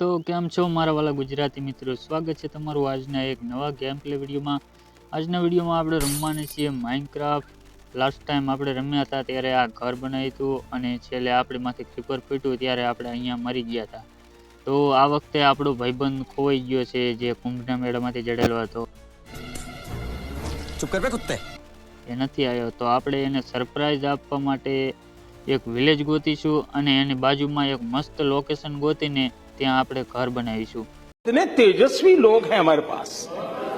તો કેમ છો મારા વાલા ગુજરાતી મિત્રો? સ્વાગત છે તમારું આજના એક નવા ગેમ પ્લે વિડીયોમાં. આજના વિડીયોમાં આપણે રમવાની છીએ માઇનક્રાફ્ટ લાસ્ટ ટાઈમ આપણે રમ્યા હતા ત્યારે આ ઘર બનાવ્યું હતું અને છેલ્લે આપણે માથે ક્રીપર ફીટ્યું ત્યારે આપણે અહીંયા મરી ગયા હતા. તો આ વખતે આપણો ભાઈબંધ ખોવાઈ ગયો છે જે કુંભના મેળામાંથી જડેલો હતો. ચૂપ કર કુત્તે. એ નથી આવ્યો. તો આપણે એને સરપ્રાઈઝ આપવા માટે એક વિલેજ ગોતીશું અને એની બાજુમાં એક મસ્ત લોકેશન ગોતીને ત્યાં આપણે ઘર બનાવીશું कितने तेजस्वी लोग हैं हमारे पास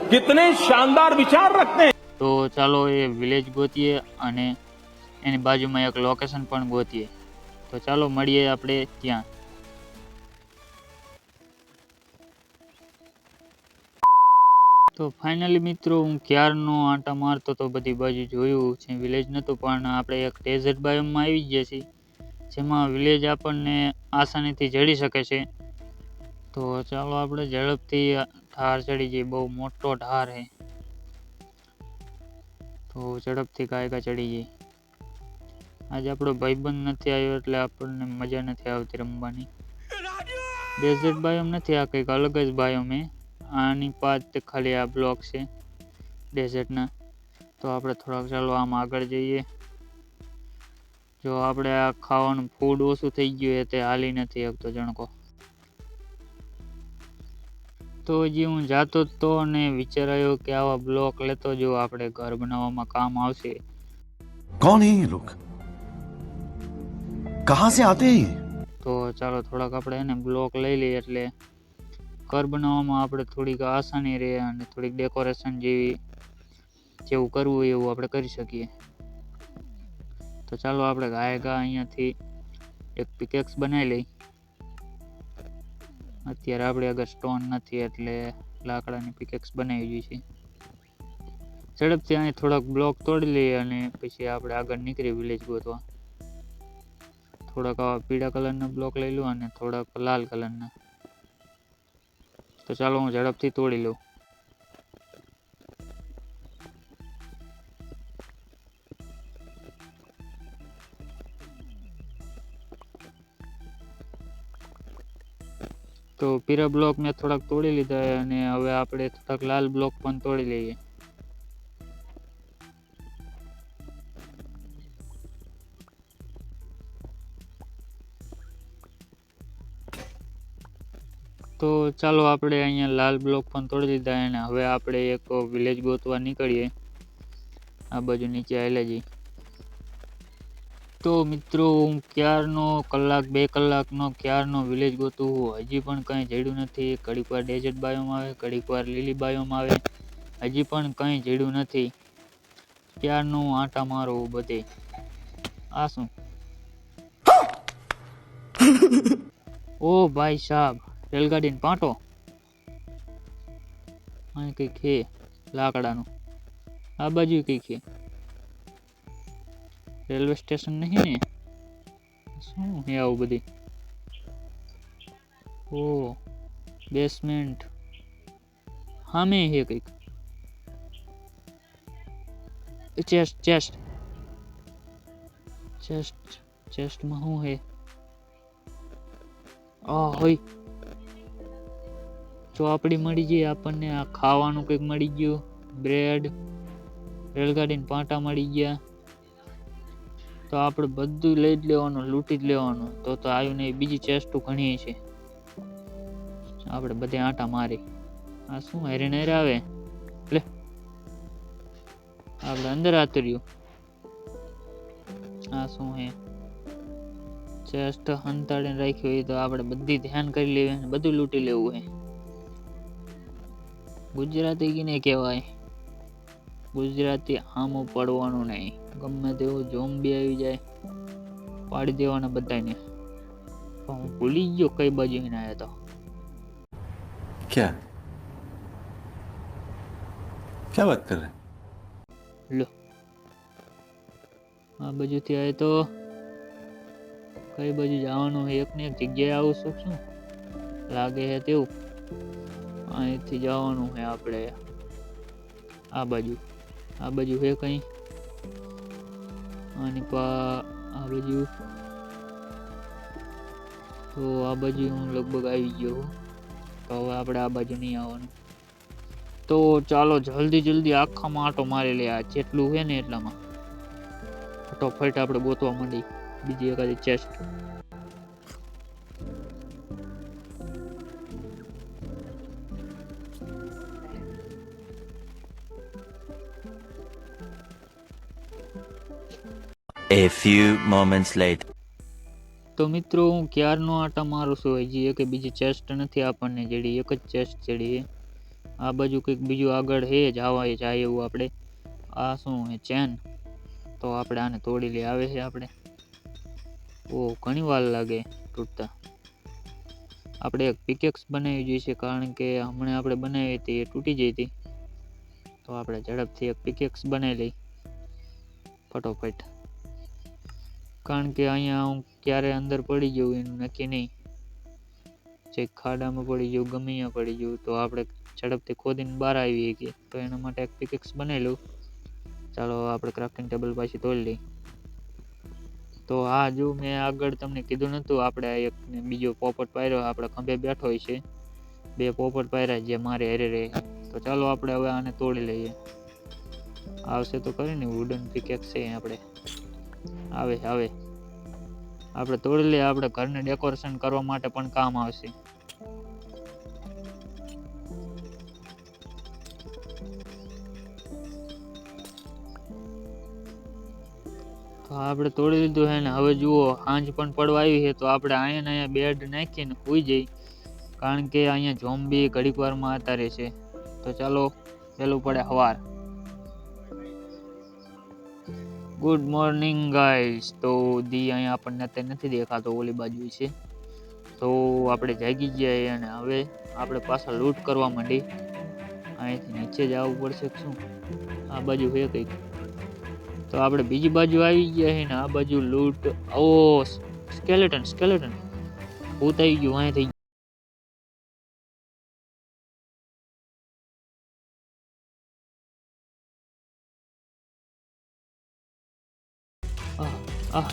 कितने शानदार विचार रखते हैं તો ચાલો એ વિલેજ ગોતીએ અને એની બાજુમાં એક લોકેશન પણ ગોતીએ તો ચાલો મળીએ આપણે ત્યાં તો ફાઇનલી મિત્રો હું ક્યારનો આંટા મારતો તો બધી બાજુ જોયું છે વિલેજ નહોતું પણ આપણે એક ડેઝર્ટ બાયોમમાં આવી ગયા છીએ જેમાં વિલેજ આપણને આસાનીથી જડી શકે છે તો ચાલો આપણે ઝડપથી ઠાર ચડી જઈએ. બહુ મોટો ઠાર છે તો ઝડપથી કાયકા ચડી જઈએ. આજે આપણો ભાઈબંધ નથી આવ્યો એટલે આપણને મજા નથી આવતી રમવાની. ડેઝર્ટ બાયોમ નથી આ કંઈક અલગ જ બાયોમ એ આની પાત ખાલી આ બ્લોક છે ડેઝર્ટના તો આપણે થોડાક ચાલો આમ આગળ જઈએ. જો આપણે આ ખાવાનું ફૂડ ઓછું થઈ ગયું એ તે હાલી નથી શકતો જણકો. તો જે હું જાતો જ તો અને વિચારાયો કે આવા બ્લોક લેતો જો આપણે ઘર બનાવવામાં કામ આવશે. કોણ હે લોક કહા સે આતે તો ચાલો થોડાક આપણે એને બ્લોક લઈ લઈએ એટલે ઘર બનાવવામાં આપણે થોડીક આસાની રહે અને થોડીક ડેકોરેશન જેવી જેવું કરવું હોય એવું આપણે કરી શકીએ. તો ચાલો આપણે ગાય ગા અહીંયાથી એક પિકેક્સ બનાવી લઈએ અત્યારે આપણે આગળ સ્ટોન નથી, એટલે લાકડાની પિકેક્સ બનાવી જોઈએ છે. ઝડપથી અહીં થોડાક બ્લોક તોડી લઈએ અને પછી આપણે આગળ નીકળી વિલેજ ગોતવા. થોડાક આવા પીળા કલરના બ્લોક લઈ લઉં અને થોડાક લાલ કલરના. તો ચાલો હું ઝડપથી તોડી લઉં. તો પીળા બ્લોક મેં થોડાક તોડી લીધા અને હવે આપણે થોડાક લાલ બ્લોક પણ તોડી લઈએ. તો ચાલો આપણે અહીંયા લાલ બ્લોક પણ તોડી દીધા અને હવે આપણે એક વિલેજ ગોતવા નીકળીએ. આ બાજુ નીચે આવેલા જઈ તો મિત્રો હું ક્યારનો કલાક બે કલાકનો ક્યારનો વિલેજ ગોતું હું હજી પણ કંઈ જડ્યું નથી. ઘડીક વાર ડેઝર્ટ બાયોમાં આવે ઘડીક વાર લીલી બાયોમાં આવે હજી પણ કંઈ જડ્યું નથી. ક્યારનું આંટા મારું બધે આ શું? ઓ ભાઈ સાહેબ રેલગાડીને પાટો? અહીં કંઈક છે લાકડાનું. આ બાજુ કંઈક છે. રેલવે સ્ટેશન નહીં ને? શું હે આવું બધી? ઓ બેસમેન્ટ સામે હે કંઈક. ચેસ્ટ ચેસ્ટ ચેસ્ટ ચેસ્ટમાં શું હે આ હોય. ચોપડી મળી ગઈ આપણને આ ખાવાનું કંઈક મળી ગયું. બ્રેડ રેલગાડીને પાટા મળી ગયા. તો આપણે બધું લઈ જ લેવાનું, લૂંટી જ લેવાનું. તો તો આવ્યું નહીં બીજી ચેસ્ટો ઘણી છે. આપણે બધે આંટા મારી. આ શું હેરીને હેરે આવે? લે. આપણે અંદર આતર્યું. આ શું હે? ચેસ્ટ હંતાડીને રાખી હોય તો આપણે બધી ધ્યાન કરી લેવી બધું લૂંટી લેવું હે ગુજરાતી કીને કહેવાય. ગુજરાતી આમો પડવાનું નહીં. ગમે તેવું જોમ્બી આવી જાય પાડી દેવાના બધાને હું ભૂલી ગયો કઈ બાજુ એને આવ્યો તો. ક્યાં? ક્યાં વાત કર? લો. આ બાજુથી આવે તો. કઈ બાજુ જવાનું એક ને એક જગ્યાએ આવું છું શું? લાગે છે તેવું. અહીંથી જવાનું છે આપણે. આ બાજુ. આ બાજુ છે કંઈ? અને આ બાજુ? તો આ બાજુ હું લગભગ આવી ગયો. તો હવે આપણે આ બાજુ નહીં આવવાનું. તો ચાલો, જલ્દી જલ્દી આખામાં આટો મારી લે. આ જેટલું છે ને એટલામાં. ફટોફટ આપણે ગોતવા માંડી. બીજી એકાદી chest A few moments later. તો મિત્રો, હું ક્યારનો આટા મારું છું? હજી એક બીજી ચેસ્ટ નથી આપણને જેડી, એક જ ચેસ્ટ જેડી આ બાજુ કંઈક બીજું આગળ છે આવા જાય એવું આપણે. આ શું એ ચેન તો આપણે આને તોડી લઈ આવે છે આપણે. ઓ, ઘણી વાર લાગે તૂટતા. આપણે એક પિકેક્સ બનાવી જોઈએ છે, કારણ કે હમણાં આપણે બનાવી હતી, એ તૂટી જઈ હતી. તો આપણે ઝડપથી એક પિકેક્સ બનાવી લઈ. ફટોફટ. કારણ કે અહીંયા હું ક્યારે અંદર પડી જઉં એનું નક્કી નહીં. જે ખાડામાં પડી જવું ગમે ત્યાં પડી જવું તો આપણે ઝડપથી ખોદીને બહાર આવીએ કે તો એના માટે એક પિકેક્સ બનેલું ચાલો આપણે ક્રાફ્ટિંગ ટેબલ પાછી તોડી લઈએ. તો હા જો મેં આગળ તમને કીધું નહોતું આપણે એક બીજો પોપટ પાયરો આપણે ખંભે બેઠો હોય છે. બે પોપટ પાયરા જે મારે હેરે રહે. તો ચાલો, આપણે હવે આને તોડી લઈએ. આવશે તો કરીને વુડન પિકેક્સ છે આપણે. આવે આવે. આપણે તોડી લઈએ, આપણે ઘરને ડેકોરેશન કરવા માટે પણ કામ આવશે. આપણે તોડી લીધું છે ને, હવે જુઓ સાંજ પણ પડવા આવી છે, તો આપણે અહીંયા ને અહીંયા બેડ નાખીને સુઈ જઈ કારણ કે અહીંયા ઝોમ્બી ઘડીક વારમાં અત્યારે રહેશે તો ચાલો પેલું પડે સવાર ગુડ મોર્નિંગ ગાઈસ તો દી અહીંયા આપણને અત્યારે નથી દેખાતો, ઓલી બાજુ છે. તો આપણે જાગી ગયા અને હવે આપણે પાછા લૂંટ કરવા માંડી. અહીંથી નીચે જ આવવું પડશે શું? આ બાજુ છે કંઈક. તો આપણે બીજી બાજુ આવી ગયા છે ને આ બાજુ લૂંટ ઓ, સ્કેલેટન સ્કેલેટન. ભૂત આવી ગયું અહીંથી. આહ આહ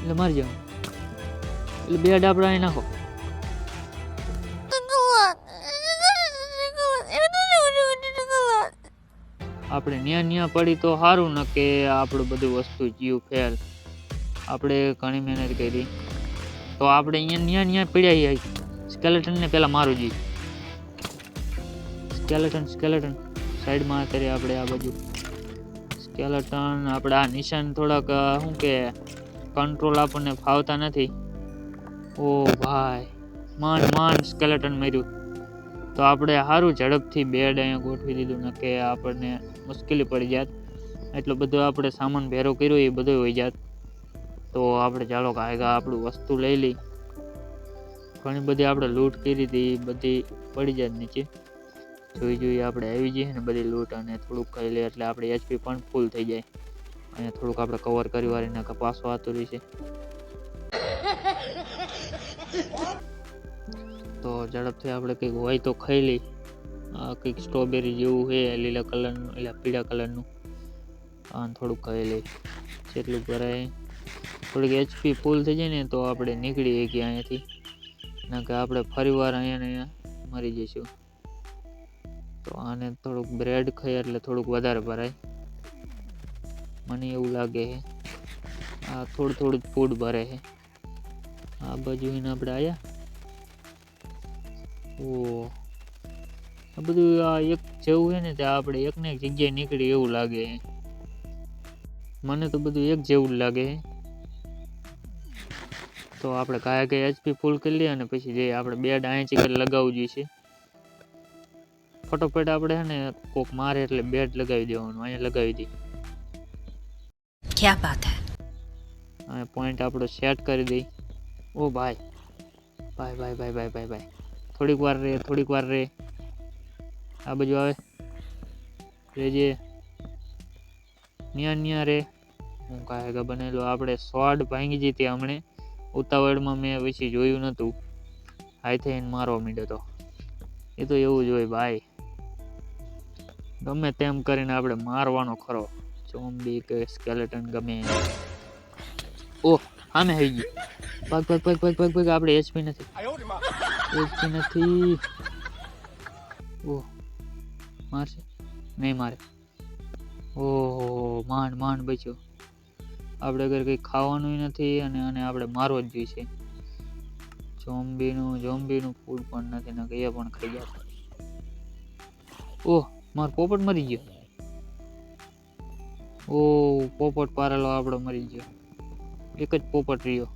એટલે મારી જાવ. એટલે બે ડાબડા અહીં નાખો. આપણે ન્યા ન્યા પડી તો સારું ન કે આપણું બધું વસ્તુ જીવ ફેલ આપણે ઘણી મહેનત કરી. તો આપણે અહીંયા ન્યા ન્યા પીડ્યા સ્કેલેટનને પહેલાં મારું જી સ્કેલેટન સ્કેલેટન સાઈડમાં અત્યારે આપણે આ બાજુ સ્કેલેટન, આપણે નિશાન થોડાક શું કે કંટ્રોલ આપણને ફાવતા નથી. ઓ ભાઈ, માન માન સ્કેલેટન મર્યું. તો આપણે સારું ઝડપથી બેડ અહીંયા ગોઠવી દીધું ને કે આપણને મુશ્કેલી પડી જાત. એટલો બધો આપણે સામાન ભેરો કર્યો, એ બધો હોઈ જાત. તો આપણે ચાલો કાયગા આપણું વસ્તુ લઈ લઈ. ઘણી બધી આપણે લૂંટ કરી હતી બધી પડી જાય નીચે. જોઈ જોઈ આપણે આવી જઈએ ને બધી લૂંટ અને થોડુંક ખાઈ લઈએ એટલે આપણે એચપી પણ ફૂલ થઈ જાય. અહીંયા થોડુંક આપણે કવર કરી વાળીને કે પાછો આવતું રહેશે તો ઝડપથી આપણે કંઈક હોય તો ખાઈ લઈ કંઈક સ્ટ્રોબેરી જેવું છે, લીલા કલરનું એટલે પીળા કલરનું અને થોડુંક ખાઈ લઈ જેટલું ભરાય. થોડીક એચપી ફૂલ થઈ જાય ને તો આપણે નીકળી શકીએ અહીંયાથી. ના કે આપણે ફરી વાર અહીંયા ને અહીંયા મરી જઈશું. તો આને થોડુંક બ્રેડ ખાઈ એટલે થોડુંક વધારે ભરાય. મને એવું લાગે છે. આ થોડું થોડું ફૂડ ભરે છે. આ બાજુ એને આપણે આવ્યા ઓ આ બધું આ એક જેવું છે ને ત્યાં આપણે એકને એક જગ્યાએ નીકળી એવું લાગે છે. મને તો બધું એક જેવું જ લાગે છે. તો આપણે કાયા કઈ એચપી ફૂલ કરી લઈએ અને પછી જે આપણે બેડ આંચી કરી લગાવવું જોઈશે ફટોફટ આપણે છે ને કોક મારે એટલે બેટ લગાવી દેવાનું અહીંયા લગાવી દઈએ. ક્યાં વાત હે? અને પોઈન્ટ આપણો સેટ કરી દઈ ઓ ભાઈ ભાઈ ભાઈ ભાઈ ભાઈ ભાઈ ભાઈ. થોડીક વાર રે થોડીક વાર રે. આ બાજુ આવે. રેજે. ન્યા ન્યા રે. હું કાંઈ કે બનેલો. આપણે શોર્ટ ભાંગી જતી હમણે. ઉતાવળમાં મેં પછી જોયું નહોતું હાઈ થઈને મારો મીડ્યો તો. એ તો એવું જ હોય ભાઈ. ગમે તેમ કરીને આપણે મારવાનો ખરો. ચોમ્બી કે સ્કેલેટન ગમે. ઓ સામે આવી ગયું. પગ પગ પગ પગ પગ પગ આપણે એચપી નથી. એચપી નથી. ઓહ, મારશે? નહીં મારે. ઓહો, માંડ માંડ બચ્યો. આપણે અગર કંઈ ખાવાનું નથી અને અને આપણે મારવો જ જોઈએ. જોમ્બીનું જોમ્બીનું ફૂડ પણ નથી ને કંઈ પણ ખાઈ ગયા. ઓહ મારો પોપટ મરી ગયો. ઓહ પોપટ પારેલો આપણો મરી ગયો. એક જ પોપટ રહ્યો.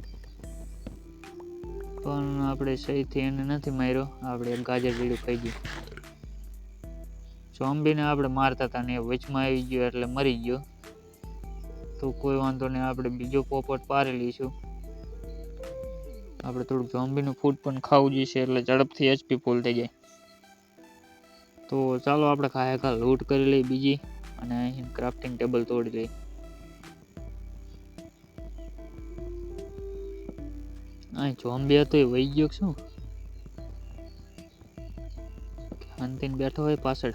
પણ આપણે સહીથી એને નથી માર્યો. આપણે ગાજર બીડું ખાઈ ગયું. ચોંબીને આપણે મારતા હતા ને વચમાં આવી ગયો એટલે મરી ગયો. તો કોઈ વાંધો નહીં આપણે બીજો પોપટ પારી લઈશું આપણે થોડુંક ઝોમ્બીનું ફૂડ પણ ખાવું જોઈશે એટલે ઝડપથી એચપી ફૂલ થઈ જાય. તો ચાલો આપણે ખાયા ખા લૂંટ કરી લઈએ બીજી અને અહીં ક્રાફ્ટિંગ ટેબલ તોડી લઈએ. અહીં ઝોમ્બી હતો, એ વહી ગયો કે શું? શાંતિને બેઠો હોય પાછળ.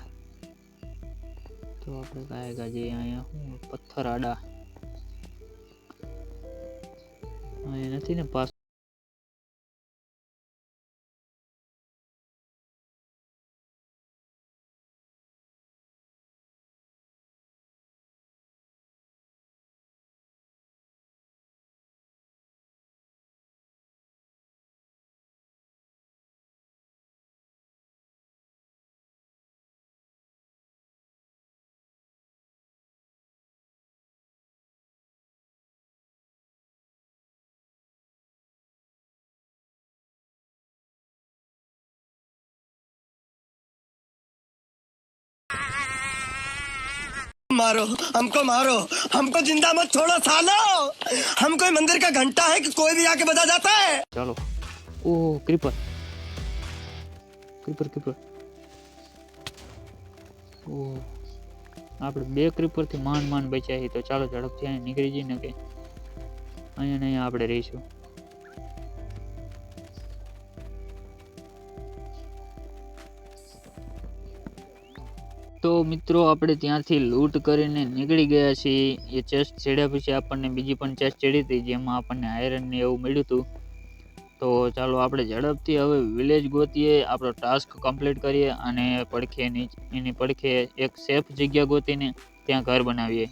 તો આપણે કાંઈ ગાજે અહીંયા શું, પથ્થર આડા. અહીંયા નથી ને પાસ मारो हमको मारो हमको जिंदा मत छोड़ो सालो हम कोई मंदिर का घंटा है कि कोई भी आके बजा जाता है ચાલો ઓ ક્રીપર ક્રીપર ક્રીપર ઓ આપણે બે ક્રીપરથી માંડ માંડ બચ્યા છીએ તો ચાલો ઝડપથી અહીંયા નીકળી જઈએ ને કે અહીંયા ને અહીંયા આપણે રહીશું તો મિત્રો, આપણે ત્યાંથી લૂંટ કરીને નીકળી ગયા છીએ. એ ચેસ્ટ ચડ્યા પછી આપણને બીજી પણ ચેસ્ટ ચડી હતી, જેમાં આપણને આયરન ને એવું મળ્યું હતું. તો ચાલો આપણે ઝડપથી હવે વિલેજ ગોતીએ, આપણો ટાસ્ક કમ્પ્લીટ કરીએ અને પડખે એની પડખે એક સેફ જગ્યા ગોતીને ત્યાં ઘર બનાવીએ.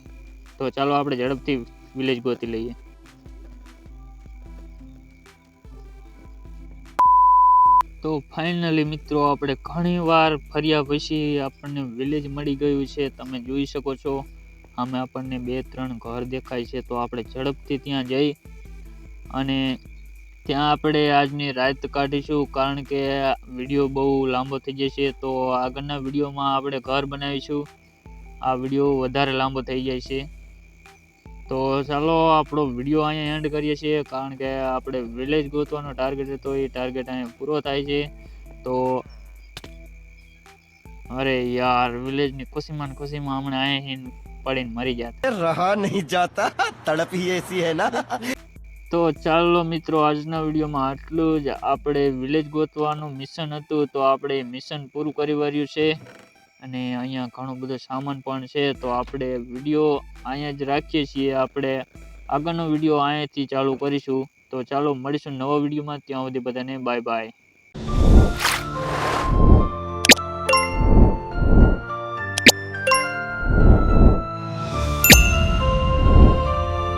તો ચાલો આપણે ઝડપથી વિલેજ ગોતી લઈએ. તો ફાઇનલી મિત્રો આપણે ઘણી વાર ફર્યા પછી આપણને વિલેજ મળી ગયું છે. તમે જોઈ શકો છો, આમે આપણને બે ત્રણ ઘર દેખાય છે. તો આપણે ઝડપથી ત્યાં જઈ અને ત્યાં આપણે આજની રાત કાઢીશું. કારણ કે વીડિયો બહુ લાંબો થઈ જશે, તો આગળના વિડીયોમાં આપણે ઘર બનાવીશું. આ વીડિયો વધારે લાંબો થઈ જાય છે. તો ચાલો આપણો વીડિયો અહીંયા એન્ડ કરીએ છીએ કારણ કે આપણે વિલેજ ગોતવાનો ટાર્ગેટ હતો એ ટાર્ગેટ અહીંયા પૂરો થાય છે. તો અરે યાર વિલેજની ખુશીમાં ખુશીમાં હમણાં અહીંયા પડીને મરી ગયા રહા નહીં જાતા તડપી એસી હે ના. તો ચાલો મિત્રો આજના વિડીયોમાં આટલું જ. આપણે વિલેજ ગોતવાનું મિશન હતું તો આપણે મિશન પૂરું કરી વર્યું છે. અને અહીંયા ઘણો બધો સામાન પણ છે, તો આપણે વીડિયો અહીંયા જ રાખીએ છીએ. આપણે આગળનો વીડિયો અહીંયાથી ચાલુ કરીશું. તો ચાલો મળીશું નવા વિડીયોમાં. ત્યાં સુધી બધાને બાય બાય.